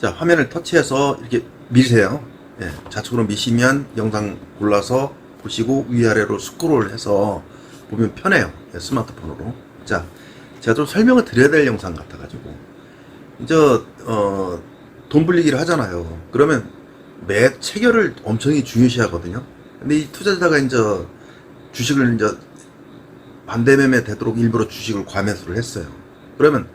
자, 화면을 터치해서 이렇게 미세요. 예, 좌측으로 미시면 영상 골라서 보시고 위아래로 스크롤 해서 보면 편해요. 예, 스마트폰으로. 자, 제가 좀 설명을 드려야 될 영상 같아 가지고. 이제, 어, 돈 불리기를 하잖아요. 그러면 매 체결을 엄청히 중요시 하거든요. 근데 이 투자자가 이제 주식을 이제 반대매매 되도록 일부러 주식을 과매수를 했어요. 그러면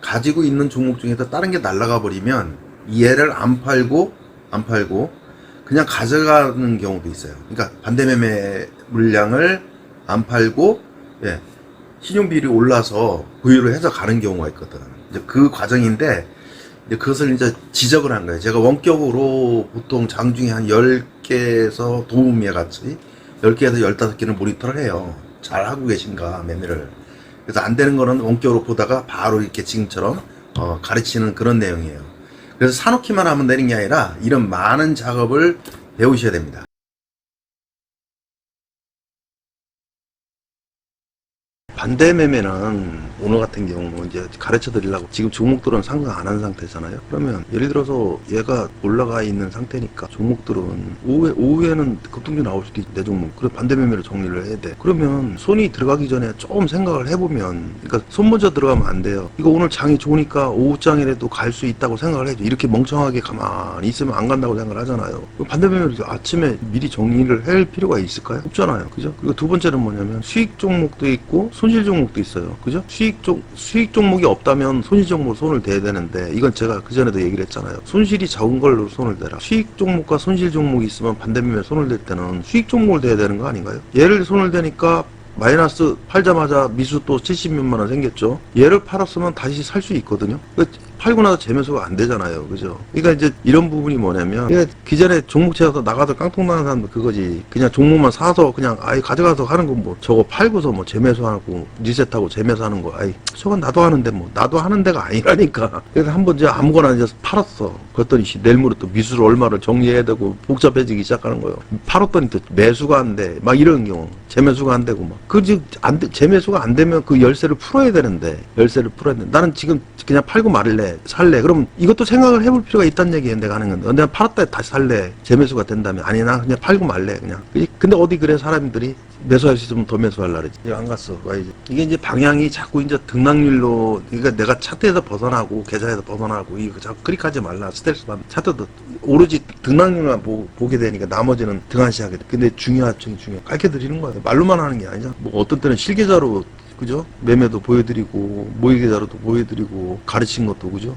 가지고 있는 종목 중에서 다른 게 날라가 버리면 얘를 안 팔고 안 팔고 그냥 가져가는 경우도 있어요. 그러니까 반대 매매 물량을 안 팔고 예, 신용비율이 올라서 보유를 해서 가는 경우가 있거든. 이제 그 과정인데 이제 그것을 이제 지적을 한 거예요. 제가 원격으로 보통 장 중에 한 10개에서 도우미에 같이 10개에서 15개를 모니터를 해요. 잘 하고 계신가, 매매를. 그래서 안 되는 거는 원격으로 보다가 바로 이렇게 지금처럼 어, 가르치는 그런 내용이에요. 그래서 사놓기만 하면 되는 게 아니라 이런 많은 작업을 배우셔야 됩니다. 반대 매매는 오늘 같은 경우 이제 가르쳐 드리려고 지금 종목들은 상승 안 한 상태잖아요. 그러면 예를 들어서 얘가 올라가 있는 상태니까 종목들은 오후에, 오후에는 급등주 나올 수도 있대 종목. 그래 반대 매매로 정리를 해야 돼. 그러면 손이 들어가기 전에 조금 생각을 해보면 그러니까 손 먼저 들어가면 안 돼요. 이거 오늘 장이 좋으니까 오후장이라도 갈 수 있다고 생각을 해야죠. 이렇게 멍청하게 가만히 있으면 안 간다고 생각을 하잖아요. 반대 매매로 아침에 미리 정리를 할 필요가 있을까요? 없잖아요. 그죠? 그리고 두 번째는 뭐냐면 수익 종목도 있고 손실 종목도 있어요. 그죠? 수익 종 수익 종목이 없다면 손실 종목 손을 대야 되는데 이건 제가 그 전에도 얘기를 했잖아요. 손실이 적은 걸로 손을 대라. 수익 종목과 손실 종목이 있으면 반대면에 손을 댈 때는 수익 종목을 대야 되는 거 아닌가요? 얘를 손을 대니까 마이너스 팔자마자 미수 또 70몇만 원 생겼죠. 얘를 팔았으면 다시 살 수 있거든요. 그 팔고 나서 재매수가 안 되잖아요. 그죠? 그러니까 이제 이런 부분이 뭐냐면 그러니까 기존에 종목 채워서 나가서 깡통 나는 사람도 그거지. 그냥 종목만 사서 그냥 아예 가져가서 하는 건 뭐 저거 팔고서 뭐 재매수하고 리셋하고 재매수하는 거 아이 저건 나도 하는데 뭐 나도 하는 데가 아니라니까. 그래서 한번 이제 아무거나 이제 팔았어. 그랬더니 씨, 내일 모레 또 미수를 얼마를 정리해야 되고 복잡해지기 시작하는 거예요. 팔았더니 또 매수가 안 돼. 막 이런 경우 재매수가 안 되고 막. 그즉 안 돼, 재매수가 안 되면 그 열쇠를 풀어야 되는데 열쇠를 풀어야 돼. 나는 지금 그냥 팔고 말래 살래. 그럼 이것도 생각을 해볼 필요가 있다는 얘기예요. 내가 하는 건데 내가 팔았다 다시 살래. 재매수가 된다면 아니 나 그냥 팔고 말래 그냥. 근데 어디 그래 사람들이 매수할 수 있으면 더 매수하려 그러지. 안 갔어. 와야지. 이게 이제 방향이 자꾸 이제 등락률로 그러니까 내가 차트에서 벗어나고 계좌에서 벗어나고 이거 자꾸 클릭하지 말라. 스트레스 받는 차트도 오로지 등락률만 보, 보게 되니까 나머지는 등한시 하게 돼. 근데 중요한 중요 중요. 가르쳐 드리는 거야. 말로만 하는 게 아니잖아. 뭐 어떤 때는 실계좌로 그죠? 매매도 보여드리고 모의계좌로도 보여드리고 가르친 것도 그죠?